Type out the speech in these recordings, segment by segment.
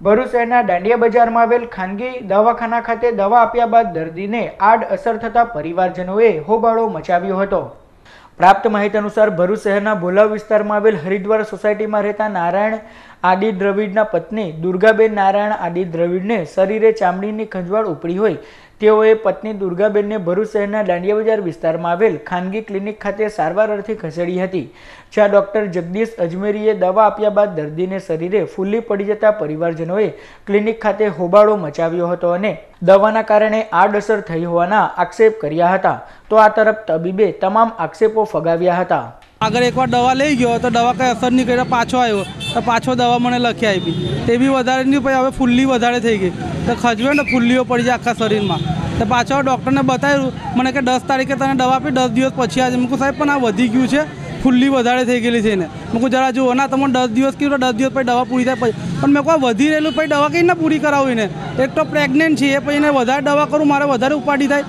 ભરૂચ શહેરના દાંડિયા બજારમાં આવેલ ખાનગી દવાખાના ખાતે દવા આપ્યા બાદ દર્દીને આડ અસર થતા પરિવારજનોએ હોબાળો મચાવ્યો હતો. પ્રાપ્ત માહિતી અનુસાર ભરૂચ શહેરના ભોલાવ વિસ્તારમાં આવેલ હરિદ્વાર સોસાયટીમાં રહેતા નારાયણ આદિ દ્રવિડના પત્ની દુર્ગાબેન નારાયણ આદિ દ્રવિડને શરીરે ચામડીની ખંજવાળ ઉપડી હોય તેઓએ પત્ની દુર્ગાબેનને ભરૂચ શહેરના દાંડિયા બજાર વિસ્તારમાં આવેલ ખાનગી ક્લિનિક ખાતે સારવાર અર્થે ખસેડી હતી, જ્યાં ડોક્ટર જગદીશ અજમેરીએ દવા આપ્યા બાદ દર્દીને શરીરે ફૂલી પડી જતા પરિવારજનોએ ક્લિનિક ખાતે હોબાળો મચાવ્યો હતો અને દવાના કારણે આડઅસર થઈ હોવાના આક્ષેપ કર્યા હતા. તો આ તરફ તબીબે તમામ આક્ષેપો ફગાવ્યા હતા. આગળ એકવાર દવા લઈ ગયો તો દવા કંઈ અસર નહીં કર્યા પાછો આવ્યો. તો પાછો દવા મને લખી આપી. તે બી વધારે નહીં, પછી હવે ફૂલ્લી વધારે થઈ ગઈ. તો ખજવે ને, ફૂલ્લીઓ પડી જાય આખા શરીરમાં. તો પાછો ડૉક્ટરને બતાવ્યું, મને કે દસ તારીખે તને દવા આપી, દસ દિવસ પછી આજે. મૂકું સાહેબ, પણ આ વધી ગયું છે. ફૂલ્લી વધારે થઈ ગયેલી છે એને. મૂકું જરા જુઓ, ના, તમને દસ દિવસ કીધું દસ દિવસ પછી દવા પૂરી થાય પછી. પણ મેં કોઈ વધી રહેલું પછી દવા કઈ ના પૂરી કરાવું એને? એક તો પ્રેગ્નેન્ટ છે, એ પછી એને વધારે દવા કરું, મારે વધારે ઉપાડી થાય.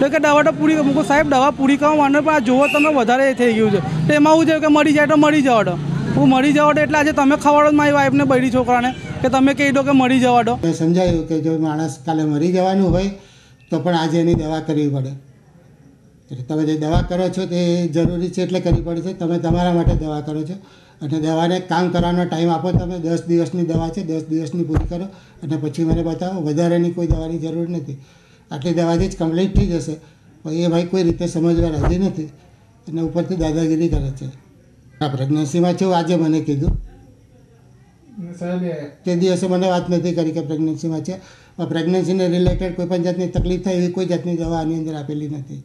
તો કે દવા તો પૂરી મૂકું સાહેબ, દવા પૂરી કરવા માંડો, પણ આ જુઓ, તમે વધારે એ થઈ ગયું છે. તો એમાં હું છે કે મરી જાય તો મરી જાવ તો હું મરી જવા તો એટલે આજે તમે ખવાડો મારી વાઈફને બૈરી છોકરાને, કે તમે કહી દો કે મરી જવા દો. મેં સમજાયું કે જો માણસ કાલે મરી જવાનું હોય, તો પણ આજે એની દવા કરવી પડે. એટલે તમે જે દવા કરો છો તે જરૂરી છે એટલે કરવી પડે છે. તમે તમારા માટે દવા કરો છો. અને દવાને કામ કરવાનો ટાઈમ આપો તમે. દસ દિવસની દવા છે. દસ દિવસની પૂરી કરો. અને પછી મને બતાવો. વધારેની કોઈ દવાની જરૂર નથી. આટલી દવાથી જ કમ્પ્લીટ થઈ જશે. પણ એ ભાઈ કોઈ રીતે સમજવા રાજી નથી. અને ઉપરથી દાદાગીરી કરે છે. આ પ્રેગ્નન્સીમાં છું આજે મને કીધું? તે દિવસે મને વાત નથી કરી કે પ્રેગ્નન્સીમાં છે. પ્રેગ્નન્સીને રિલેટેડ કોઈ પણ જાતની તકલીફ થાય એવી કોઈ જાતની દવા આની અંદર આપેલી નથી.